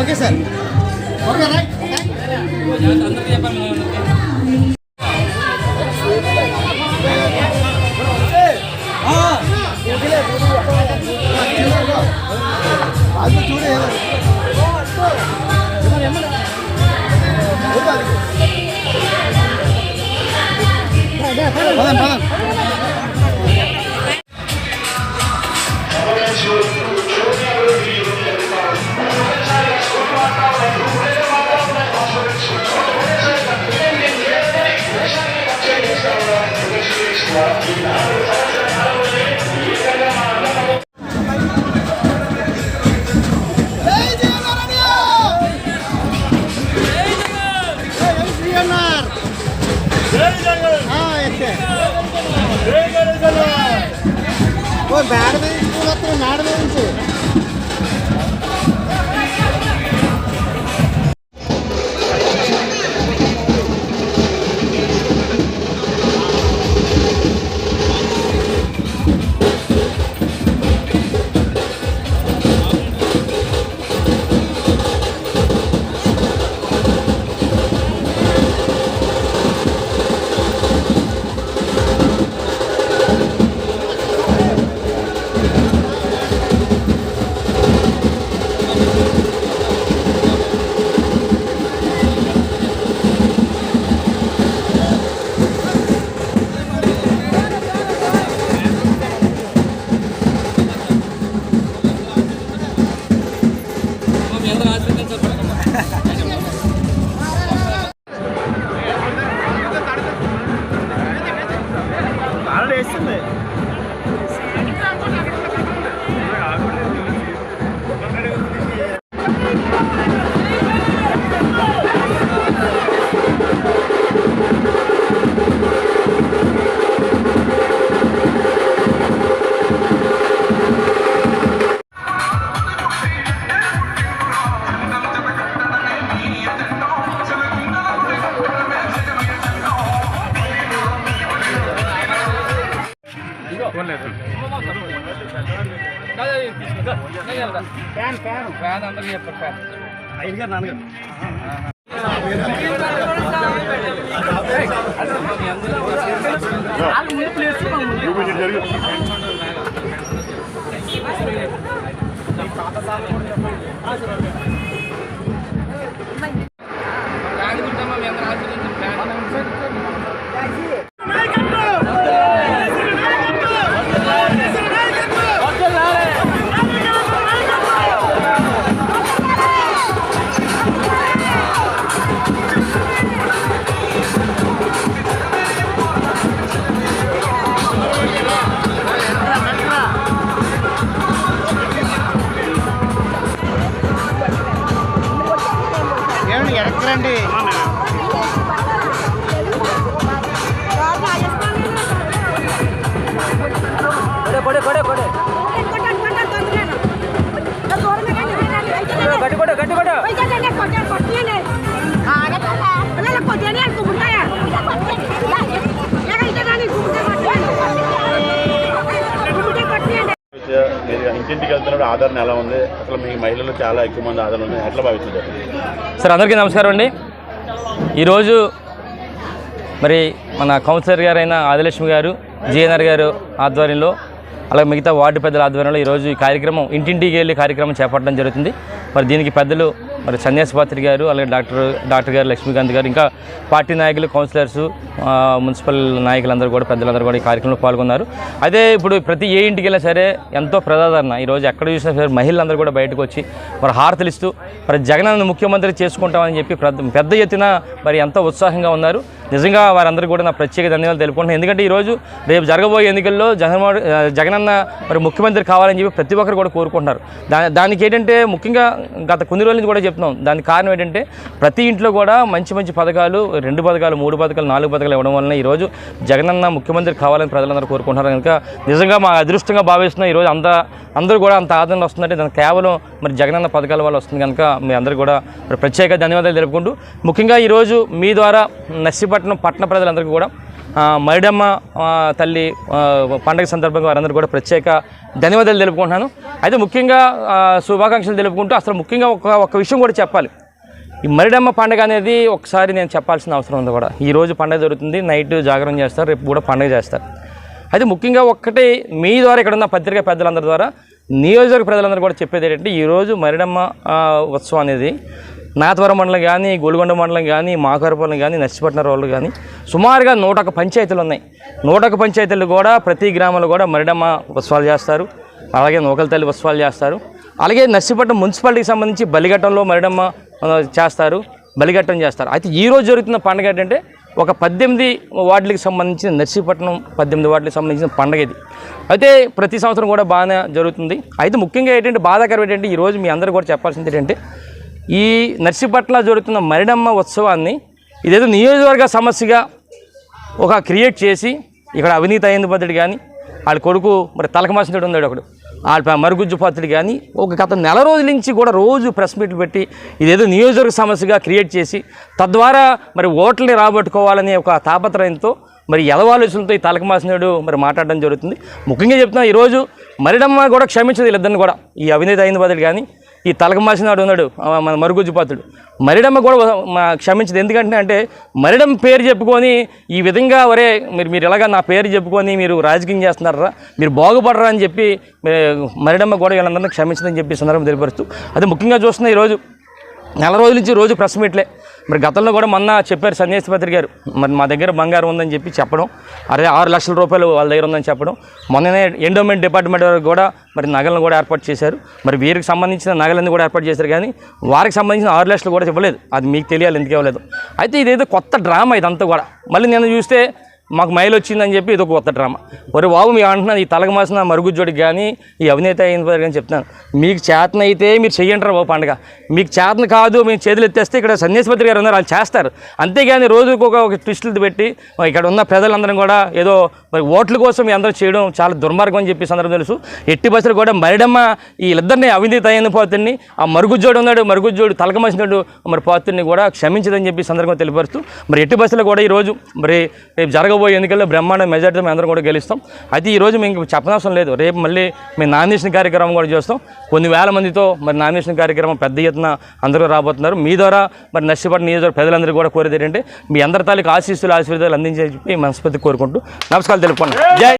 Okay sir. Okay right. అది చూడే పదం పదం ఓ మేడ మీద నుంచి ఫ్యాన్ ఫ్యాన్ ఫ్యాన్ అందరికీ చెప్పండి ఫ్యాన్ ఐదు గారు నాన్నగారు ఫ్యాన్ ఇంటింటికి ఆదరణ ఎలా ఉంది? అసలు మీ మహిళలు చాలా ఎక్కువ మంది ఆదరణ ఉంది. ఎట్లా భావిస్తున్నారు? సార్ అందరికీ నమస్కారం అండి. ఈరోజు మరి మన కౌన్సిలర్ గారైన ఆదిలక్ష్మి గారు జిఎన్ఆర్ గారు ఆధ్వర్యంలో అలాగే మిగతా వార్డు పెద్దల ఆధ్వర్యంలో ఈరోజు ఈ కార్యక్రమం ఇంటింటికి వెళ్ళి కార్యక్రమం చేపట్టడం జరుగుతుంది. మరి దీనికి పెద్దలు మరి సన్యాసపాత్రి గారు అలాగే డాక్టర్ డాక్టర్ గారు లక్ష్మీకాంత్ గారు ఇంకా పార్టీ నాయకులు కౌన్సిలర్స్ మున్సిపల్ నాయకులందరూ కూడా పెద్దలందరూ కూడా ఈ కార్యక్రమంలో పాల్గొన్నారు. అదే ఇప్పుడు ప్రతి ఏ ఇంటికి వెళ్ళినా సరే ఎంతో ప్రజాదరణ. ఈరోజు ఎక్కడ చూసినా సరే మహిళలందరూ కూడా బయటకు వచ్చి మరి హారతలు ఇస్తూ మరి జగనన్న ముఖ్యమంత్రి చేసుకుంటామని చెప్పి పెద్ద ఎత్తున మరి ఎంతో ఉత్సాహంగా ఉన్నారు. నిజంగా వారందరికీ కూడా నా ప్రత్యేక ధన్యవాదాలు తెలుపుకుంటున్నాను. ఎందుకంటే ఈరోజు రేపు జరగబోయే ఎన్నికల్లో జగన్మోహన్ జగనన్న మరి ముఖ్యమంత్రి కావాలని చెప్పి ప్రతి ఒక్కరు కూడా కోరుకుంటున్నారు. దాని దానికి ఏంటంటే ముఖ్యంగా గత కొన్ని రోజుల నుంచి కూడా చెప్తున్నాం. దానికి కారణం ఏంటంటే ప్రతి ఇంట్లో కూడా మంచి మంచి పథకాలు రెండు పథకాలు మూడు పథకాలు నాలుగు పథకాలు ఇవ్వడం వలన ఈరోజు జగనన్న ముఖ్యమంత్రి కావాలని ప్రజలందరూ కోరుకుంటున్నారు. కనుక నిజంగా మా అదృష్టంగా భావిస్తున్న ఈరోజు అంత అందరూ కూడా అంత ఆదరణ వస్తుందంటే దానికి కేవలం మరి జగనన్న పథకాల వల్ల వస్తుంది. కనుక మీ అందరూ కూడా ప్రత్యేక ధన్యవాదాలు తెలుపుకుంటూ ముఖ్యంగా ఈరోజు మీ ద్వారా విశాఖపట్నం పట్టణ ప్రజలందరికీ కూడా మరిడమ్మ తల్లి పండగ సందర్భంగా వారందరూ కూడా ప్రత్యేక ధన్యవాదాలు తెలుపుకుంటున్నాను. అయితే ముఖ్యంగా శుభాకాంక్షలు తెలుపుకుంటూ అసలు ముఖ్యంగా ఒక ఒక విషయం కూడా చెప్పాలి. ఈ మరిడమ్మ పండుగ అనేది ఒకసారి నేను చెప్పాల్సిన అవసరం ఉంది కూడా. ఈ రోజు పండుగ జరుగుతుంది నైట్ జాగరణ చేస్తారు రేపు కూడా పండుగ చేస్తారు. అయితే ముఖ్యంగా ఒక్కటి మీ ద్వారా ఇక్కడ ఉన్న పత్రికా పెద్దలందరి ద్వారా నియోజకవర్గ ప్రజలందరూ కూడా చెప్పేది ఏంటంటే ఈరోజు మరిడమ్మ ఉత్సవం అనేది నాథవరం మండలం కానీ గోల్గొండ మండలం కానీ మాకారపురం కానీ నర్సిపట్నం రోడ్లు కానీ సుమారుగా నూట పంచాయతీలు ఉన్నాయి. నూట పంచాయతీలు కూడా ప్రతి గ్రామంలో కూడా మరిడమ్మ ఉత్సవాలు చేస్తారు. అలాగే నూకల తల్లి ఉత్సవాలు చేస్తారు. అలాగే నర్సిపట్నం మున్సిపాలిటీకి సంబంధించి బలిఘట్టంలో మరిడమ్మ చేస్తారు. బలిఘట్టం చేస్తారు. అయితే ఈరోజు జరుగుతున్న పండుగ ఏంటంటే ఒక పద్దెనిమిది వార్డులకు సంబంధించిన నర్సీపట్నం పద్దెనిమిది వార్డులకు సంబంధించిన పండుగ ఇది. అయితే ప్రతి సంవత్సరం కూడా బాగానే జరుగుతుంది. అయితే ముఖ్యంగా ఏంటంటే బాధాకరం ఏంటంటే ఈరోజు మీ అందరూ కూడా చెప్పాల్సింది ఏంటంటే ఈ నర్సిపట్ల జరుగుతున్న మరిడమ్మ ఉత్సవాన్ని ఇదేదో నియోజకవర్గ సమస్యగా ఒక క్రియేట్ చేసి ఇక్కడ అవినీతి అయింది పద్ధతి కానీ వాళ్ళ కొడుకు మరి తలకమాసినట్టు ఉన్నాడు ఒకడు. వాళ్ళ మరుగుజ్జు పాత్రుడు కానీ ఒక గత నెల రోజుల నుంచి కూడా రోజు ప్రెస్ మీట్లు పెట్టి ఇదేదో నియోజకవర్గ సమస్యగా క్రియేట్ చేసి తద్వారా మరి ఓట్లని రాబట్టుకోవాలనే ఒక తాపత్రయంతో మరి ఎదవాలోచనతో ఈ తలకమాసినాడు మరి మాట్లాడడం జరుగుతుంది. ముఖ్యంగా చెప్తున్నా ఈరోజు మరిడమ్మ కూడా క్షమించదు వీళ్ళిద్దరిని కూడా. ఈ అవినీతి అయిన బదులు కానీ ఈ తలకమాసినాడు ఉన్నాడు మన మరుగుజ్జుపాతుడు మరిడమ్మ కూడా మా క్షమించదు. ఎందుకంటే అంటే మరిడమ్మ పేరు చెప్పుకొని ఈ విధంగా ఒరే మీరు మీరు ఎలాగా నా పేరు చెప్పుకొని మీరు రాజకీయం చేస్తున్నారా మీరు బాగుపడరా అని చెప్పి మీరు మరిడమ్మ కూడా వీళ్ళందరినీ క్షమించదని చెప్పి సందర్భం తెలియపరుస్తూ. అదే ముఖ్యంగా చూస్తున్న ఈరోజు నెల రోజుల నుంచి రోజు ప్రెస్ మీట్లే. మరి గతంలో కూడా మొన్న చెప్పారు సన్యాసి గారు. మరి మా దగ్గర బంగారం ఉందని చెప్పి చెప్పడం అదే ఆరు లక్షల రూపాయలు వాళ్ళ దగ్గర ఉందని చెప్పడం మొన్ననే ఎండోమెంట్ డిపార్ట్మెంట్ వారు కూడా మరి నగలను కూడా ఏర్పాటు చేశారు. మరి వీరికి సంబంధించిన నగలన్నీ కూడా ఏర్పాటు చేశారు కానీ వారికి సంబంధించిన ఆరు లక్షలు కూడా ఇవ్వలేదు. అది మీకు తెలియాలి ఎందుకు ఇవ్వలేదు. అయితే ఇదేదో కొత్త డ్రామా ఇదంతా కూడా. మళ్ళీ నేను చూస్తే మాకు మైల్ వచ్చిందని చెప్పి ఇది ఒక కొత్త డ్రామా. మరి బాబు మీ అంటున్నాను ఈ తలక మాసిన మరుగుజ్జోడికి కానీ ఈ అవినేత అయిన కానీ చెప్తున్నాను. మీకు చేతన అయితే మీరు చెయ్యంటారు బాబు పండుగ. మీకు చేతన కాదు మేము చేతులు ఎత్తేస్తే ఇక్కడ సన్యాసిపత్రి గారు ఉన్నారు వాళ్ళు చేస్తారు. అంతేగాని రోజుకు ఒక ఒక ట్విస్టులు పెట్టి ఇక్కడ ఉన్న ప్రజలందరం కూడా ఏదో మరి ఓట్ల కోసం మీ అందరూ చేయడం చాలా దుర్మార్గం అని చెప్పి సందర్భం తెలుసు. ఎట్టి బస్సులు కూడా మరిడమ్మ వీళ్ళిద్దరిని అవినీతి అయిన పోతుని ఆ మరుగుజ్జోడు ఉన్నాడు మరుగుజ్జోడు తలకమసినాడు మరి పోతుని కూడా క్షమించదని చెప్పి సందర్భంగా తెలియపరుస్తూ మరి ఎట్టి బస్సులు కూడా ఈరోజు మరి రేపు రాబోయే ఎన్నికల్లో బ్రహ్మాండ మెజార్టీతో మేము అందరం కూడా గెలుస్తాం. అయితే ఈ రోజు మేము చెప్పనవసరం లేదు. రేపు మళ్ళీ మేము నామినేషన్ కార్యక్రమం కూడా చేస్తాం. కొన్ని వేల మందితో మరి నామినేషన్ కార్యక్రమం పెద్ద ఎత్తున అందరూ రాబోతున్నారు. మీ ద్వారా మరి నష్టపడిన నియోజకవర్గ ప్రజలందరూ కూడా కోరేది ఏంటంటే మీ అందరి తాలూకు ఆశీస్సులు ఆశీర్వాదాలు అందించే చెప్పి మనస్ఫూర్తి కోరుకుంటూ నమస్కారాలు తెలుపుకున్నాను జై